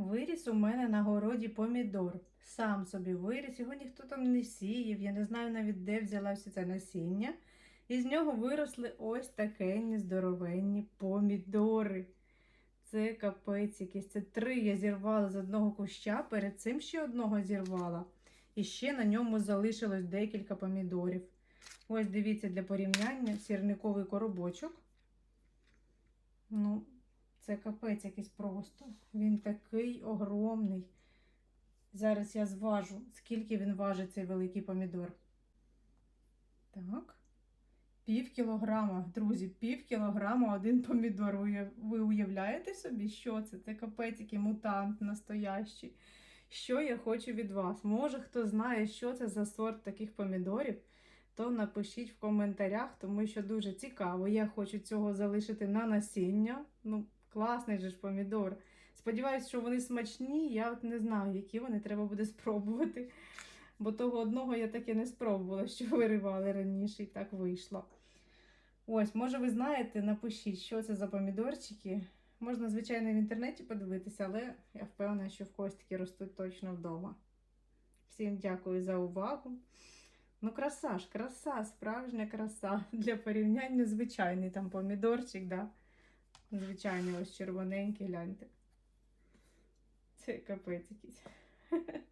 Виріс у мене на городі помідор. Сам собі виріс, його ніхто там не сіяв. Я не знаю навіть, де взяла все це насіння. І з нього виросли ось такенні здоровенні помідори. Це капець якийсь. Це три я зірвала з одного куща, перед цим ще одного зірвала. І ще на ньому залишилось декілька помідорів. Ось дивіться для порівняння сірниковий коробочок. Ну, це капець якийсь просто. Він такий огромний. Зараз я зважу, скільки він важить цей великий помідор. Так. Пів кілограма, друзі, пів кілограма один помідор. Ви уявляєте собі, що це? Це капець який мутант настоящий. Що я хочу від вас? Може, хто знає, що це за сорт таких помідорів, то напишіть в коментарях, тому що дуже цікаво. Я хочу цього залишити на насіння. Ну, класний же ж помідор. Сподіваюсь, що вони смачні. Я от не знаю, які вони треба буде спробувати. Бо того одного я таки не спробувала, що виривали раніше, і так вийшло. Ось, може, ви знаєте, напишіть, що це за помідорчики. Можна, звичайно, в інтернеті подивитися, але я впевнена, що в когось такі ростуть точно вдома. Всім дякую за увагу. Ну, краса ж, краса, справжня краса. Для порівняння звичайний там помідорчик, да? Звичайний ось червоненький, гляньте. Це капець якийсь.